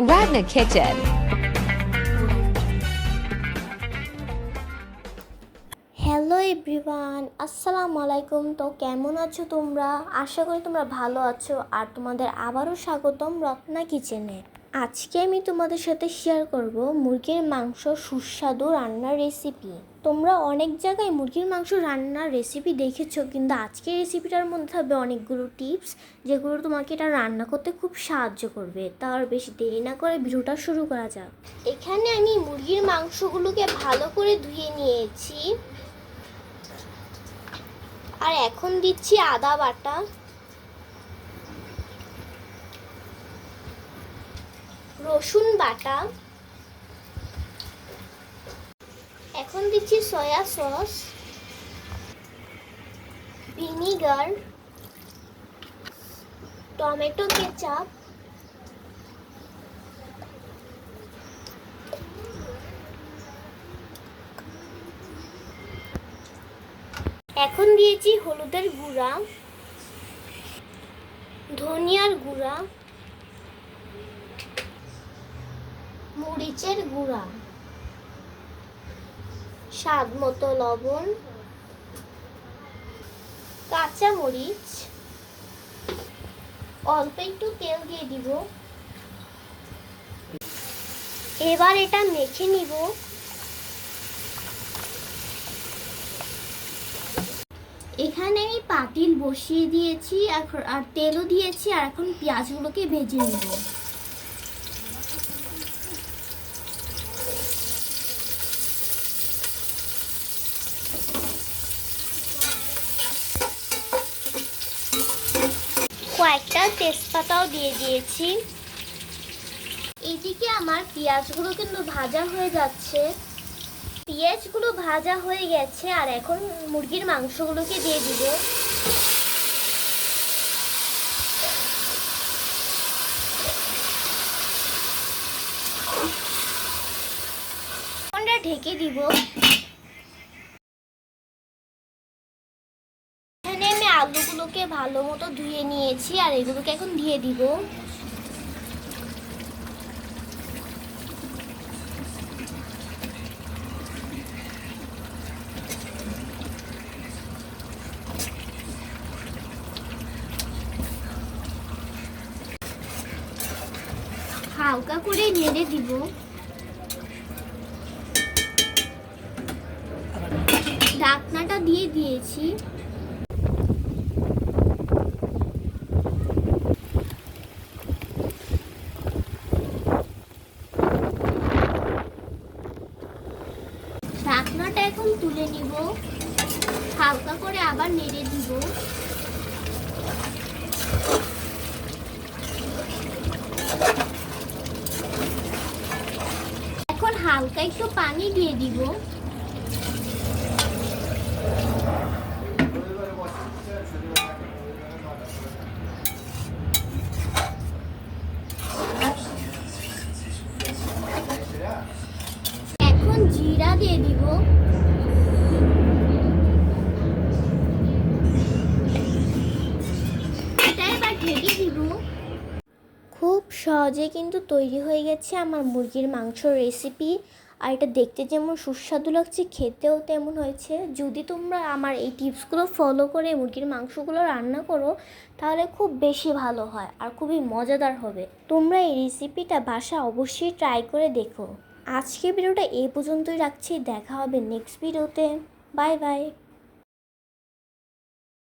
Wagner Kitchen. Hello everyone আসসালামু আলাইকুম তো কেমন আছো তোমরা? আশা করি তোমরা ভালো আছো। আর তোমাদের আবারও স্বাগতম রত্না কিচেনে আজকে আমি তোমাদের সাথে শেয়ার করব মুরগির মাংস সুস্বাদু রান্নার রেসিপি তোমরা অনেক জায়গায় মুরগির মাংস রান্নার রেসিপি দেখেছ, কিন্তু আজকের রেসিপিটার মধ্যে থাকবে অনেকগুলো টিপস যেগুলো তোমাকে এটা রান্না করতে খুব সাহায্য করবে। তার বেশি দেরি না করে ভিডিওটা শুরু করা যাক। এখানে আমি মুরগির মাংসগুলোকে ভালো করে ধুয়ে নিয়েছি। আর এখন দিচ্ছি আদা বাটা। রসুন বাটা। এখন দিচ্ছি soya sauce, vinegar, tomato ketchup, এখন দিয়েছি হলুদের গুঁড়া, ধনিয়ার গুঁড়া মরিচের গুঁড়া। স্বাদ মতো লবণ, কাঁচা মরিচ, অল্প একটু তেল দিয়ে দিব। এবার এটা মেখে নিব। এখানে আমি পাতিল বসিয়ে দিয়েছি, আর তেলও দিয়েছি, আর এখন পেঁয়াজগুলোকে ভেজে নেব। কয়েকটা তেজপাতাও দিয়ে দিয়েছি। এদিকে আমার পেঁয়াজগুলো কিন্তু ভাজা হয়ে যাচ্ছে। পেঁয়াজগুলো ভাজা হয়ে গেছে আর এখন মুরগির মাংসগুলোকে দিয়ে দিব। ঢেকে দিব। আলুগুলোকে ভালো মতো ধুয়ে নিয়েছি আর এগুলোকে এখন দিয়ে দিব। হালকা করে নেড়ে দিব। ঢাকনাটা দিয়ে দিয়েছি ঢাকনাটা এখন তুলে নিব। হালকা করে আবার নেড়ে দিব। এখন হালকা একটু পানি দিয়ে দিব। এখন জিরা দিয়ে দিব। সহজে কিন্তু তৈরি হয়ে গেছে আমার মুরগির মাংস রেসিপি আর এটা দেখতে যেমন সুস্বাদু লাগছে, খেতেও তেমন হয়েছে। যদি তোমরা আমার এই টিপসগুলো ফলো করে মুরগির মাংসগুলো রান্না করো, তাহলে খুব বেশি ভালো হয় আর খুবই মজাদার হবে। তোমরা এই রেসিপিটা বাসা অবশ্যই ট্রাই করে দেখো। আজকে ভিডিওটা এই পর্যন্তই রাখছি, দেখা হবে নেক্সট ভিডিওতে বাই বাই